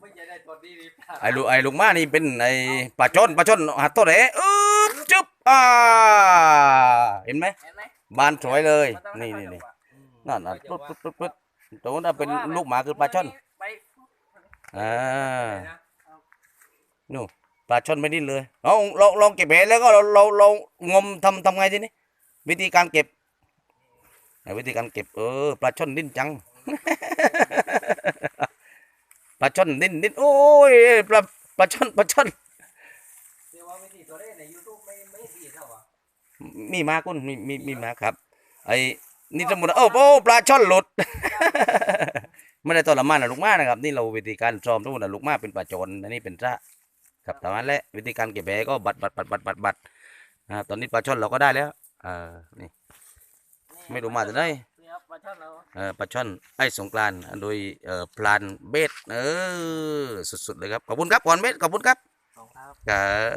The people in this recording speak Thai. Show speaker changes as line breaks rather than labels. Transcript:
ไม่ใช่ได้ตัวดีนี่
ไอ้ลูกไอ้ลุงมานี่เป็นไอ้ปลาช่อนปลาช่อนหัดตัวไหนเออจึ๊บอ่าเห็นไหม
เห็นไหม
บานสวยเลย
มัต้อง
นี่
ให้
นี่
เขา
นี่
จังหวะ
นั่นน่ะปึ๊ดปึ๊ดปึ๊ดปึ๊ดตรงนั้นเป็นลูกหมาคือปลาช่อน
ไป
อ่า
นะ
นู่นปลาช่อนไม่ดิ้นเลยลองลองลองเก็บเห็ดแล้วก็เราเราเรางมทำทำไงทีนี้วิธีการเก็บไหนวิธีการเก็บเออปลาช่อนดิ้นจัง ปลาช่อนดิ้นดิ้นโอ้ยปลาปลาช่อนปลาช่อน
เรียกว่าวิธีตัวเลขใน YouTube ไม่ไม่ดีเท่าอะ
มีมาคุณมีมีมีมาครับ ไอ้นี่สมมติโอ้โอ้ปลาช่อนหลุดไม่ได้ทรมานนะลูกม้านะครับ นี่เราวิธีการซ้อมทุกคนนะลูกม้าเป็นปลาโจรอันนี้เป็นพระครับแต่ว่าแหละวิธีการเก็บแหก็บัดบัดบัดบัดบัดบัดอ่าตอนนี้ปลาช่อนเราก็ได้แล้วเออนี่ไม่รู้มาจากไหน
นี่ครับ ปลาช่อนเรา
เออปลาช่อนไอ้สงกรานต์โดยเอ่อพลานเบสเออสุดๆเลยครับ ขอบคุณครับก่อนเบสขอบคุณครับ
ของครับ
ครับ